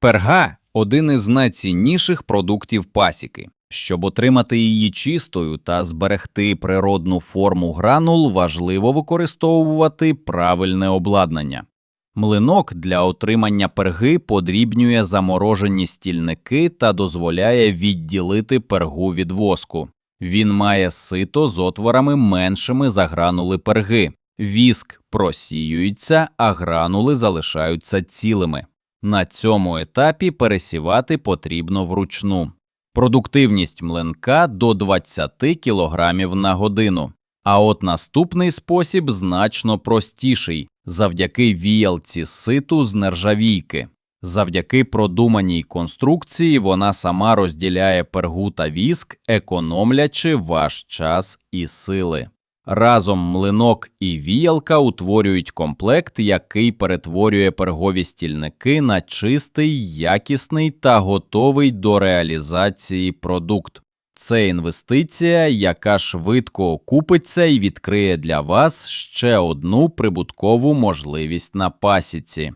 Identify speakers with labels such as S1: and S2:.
S1: Перга один із найцінніших продуктів пасіки. Щоб отримати її чистою та зберегти природну форму гранул, важливо використовувати правильне обладнання. Млинок для отримання перги подрібнює заморожені стільники та дозволяє відділити пергу від воску. Він має сито з отворами меншими за гранули перги. Віск просіюється, а гранули залишаються цілими. На цьому етапі пересівати потрібно вручну. Продуктивність млинка до 20 кг на годину. А от наступний спосіб значно простіший завдяки віялці ситу з нержавійки. Завдяки продуманій конструкції вона сама розділяє пергу та віск, економлячи ваш час і сили. Разом млинок і віялка утворюють комплект, який перетворює пергові стільники на чистий, якісний та готовий до реалізації продукт. Це інвестиція, яка швидко окупиться і відкриє для вас ще одну прибуткову можливість на пасіці.